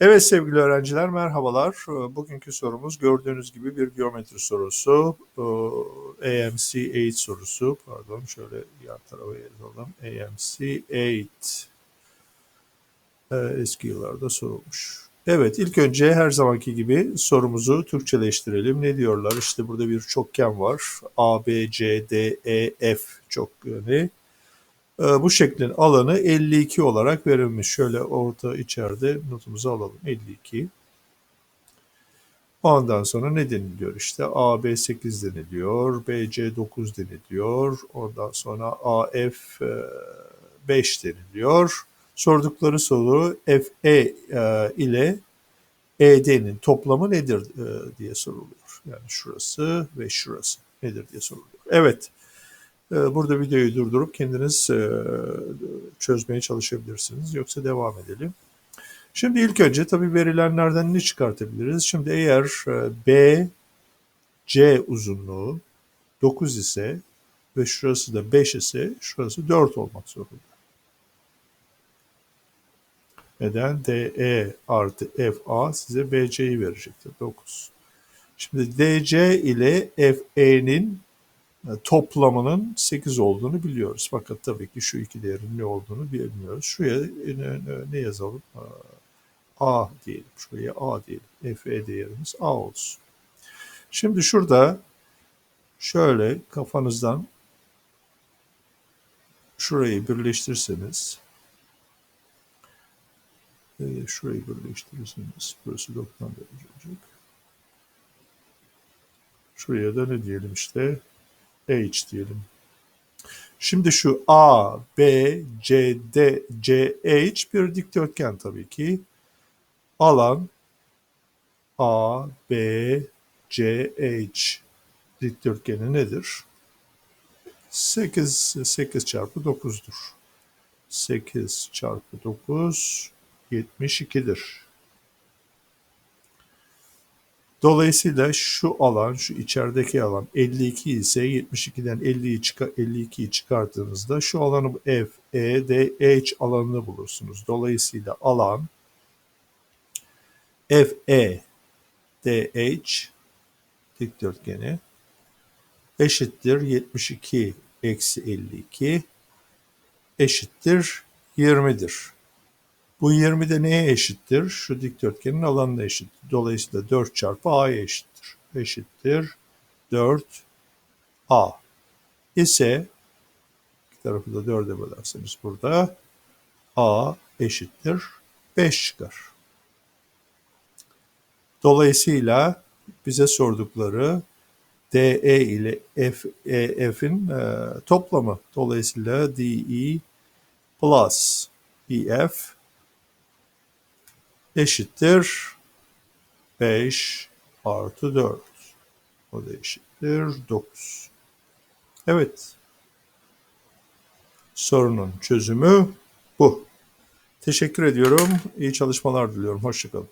Evet sevgili öğrenciler merhabalar. Ee, Bugünkü sorumuz gördüğünüz gibi bir geometri sorusu. Ee, AMC 8 sorusu. Pardon şöyle yan tarafa yazalım. AMC 8. Ee, Eski yıllarda sorulmuş. Evet ilk önce her zamanki gibi sorumuzu Türkçeleştirelim. Ne diyorlar? İşte burada bir çokgen var. A, B, C, D, E, F çokgeni. Ee, Bu şeklin alanı 52 olarak verilmiş. Şöyle orta içeride notumuzu alalım. 52. Ondan sonra ne deniliyor? İşte AB 8 deniliyor, BC 9 deniliyor, ondan sonra AF e, 5 deniliyor. Sordukları soru FE e, ile ED'nin toplamı nedir e, diye soruluyor. Yani şurası ve şurası nedir diye soruluyor. Evet. Ee, Burada videoyu durdurup kendiniz e, çözmeye çalışabilirsiniz. Yoksa devam edelim. Şimdi ilk önce tabii verilenlerden ne çıkartabiliriz? Şimdi eğer e, B, C uzunluğu 9 ise ve şurası da 5 ise şurası 4 olmak zorunda. Neden? DE artı FA size BC'yi verecektir. 9. Şimdi DC ile FE'nin toplamının 8 olduğunu biliyoruz. Fakat tabii ki şu iki değerin ne olduğunu bilmiyoruz. Şuraya ne, ne yazalım? A diyelim. Şuraya A diyelim. FE değerimiz A olsun. Şimdi şurada şöyle kafanızdan şurayı birleştirseniz e, şurayı birleştirirseniz burası 90 derece olacak. Şuraya da ne diyelim işte H diyelim. Şimdi şu A, B, C, D, C, H bir dikdörtgen tabii ki. Alan A, B, C, H dikdörtgeni nedir? 8, 8 çarpı 9'dur. 8 çarpı 9 72'dir. Dolayısıyla şu alan, şu içerideki alan 52 ise 72'den 50'yi çıkar, 52'yi çıkarttığınızda şu alanı F, E, D, H alanını bulursunuz. Dolayısıyla alan F, E, D, H dikdörtgeni eşittir 72 eksi 52 eşittir 20'dir. Bu 20 de neye eşittir? Şu dikdörtgenin alanına eşittir. Dolayısıyla 4 çarpı a'ya eşittir. Eşittir 4 a ise iki tarafı da 4'e bölerseniz burada a eşittir 5 çıkar. Dolayısıyla bize sordukları DE ile F, e, F'in e, toplamı. Dolayısıyla DE plus EF eşittir 5 artı 4. O da eşittir 9. Evet. Sorunun çözümü bu. Teşekkür ediyorum. İyi çalışmalar diliyorum. Hoşçakalın.